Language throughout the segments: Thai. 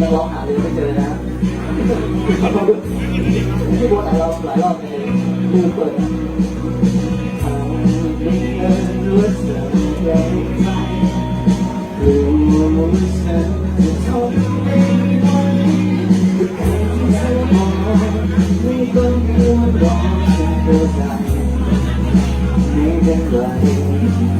นหลายรอบหลายรอบเลยลืมเปิดทางนี้เดินรู้สึกใหญ่ใจรู้ว่าฉันจะทนไม่ไหวทุกครั้งที่เธอมองไม่ต้องกลัวรอฉันเข้าใจไม่เป็นไรบอกมันเลยไม่ต้องลังเลอยากจะแค่จะทำให้ชีวิตของเธออยากเป็นรู้ก่อนให้รู้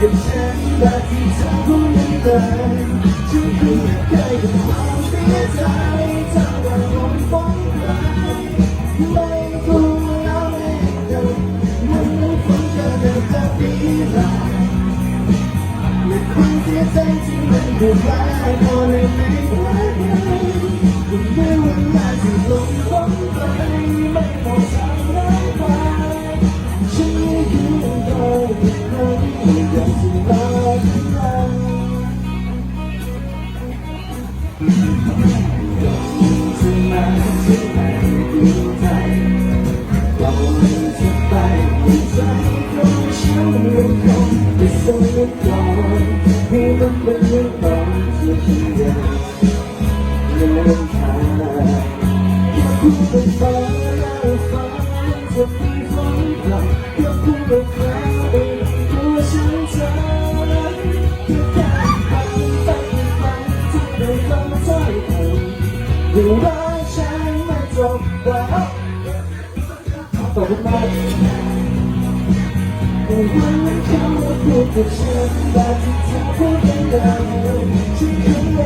กับฉันแบบที่เธอพูดนั่นเลยฉันคือเคยกับความเสียใจเธอว่าผมฟ้องใครไม่พูดแล้วไม่เดินวันนั้ฝนก็เดินแบบนี้แหละและความเสียใจที่มันดูร้ายพอเลยไม่ไหวถึงแม้วันหน้าที่ลงพ้นไปไม่พอทำ ของฉันยังคงไม่สนใจให้มันเป็นเรื่องของที่ฉันอยาก วฟ้าจะมีฝนตกแค่พูดเป็นฟ้าเองตัวฉันจะแค่แค่ฟังไปฟังที่ได้ฟังใจเธอเรื่องรักฉันไม่จบไว้ขอบคุณมากวันนั้นเขาพูดกับฉันแบบที่เธอพูดกันเลยฉันคยไม่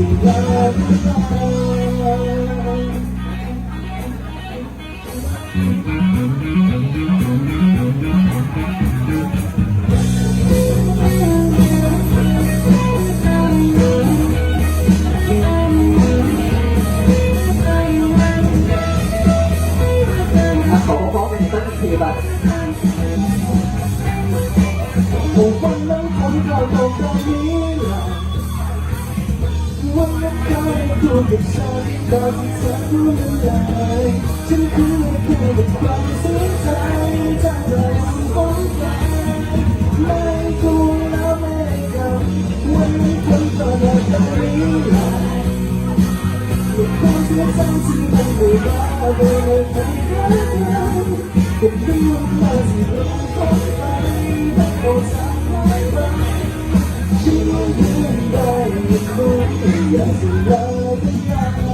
อยากจะรักเราอะขอขอเป็นสักทีบ้างวันนั้นคนเราตกตรงนี้แหละ วันนั้นเขาพูดกับฉันตอนที่เธอพูดอะไรฉันคือแค่กับความเสียใจจากเรื่องของใครไม่กูแล้วไม่กลับวันนั้คนก็เดินตรงนี้แหลความเสียใจที่มันไม่ได้เลยไม่รักเราเป็นเรื่องมาที่เราต้องไปไม่เอาทำไม่ได้ฉันยังยืนได้ยังคง อยากจะรักกัน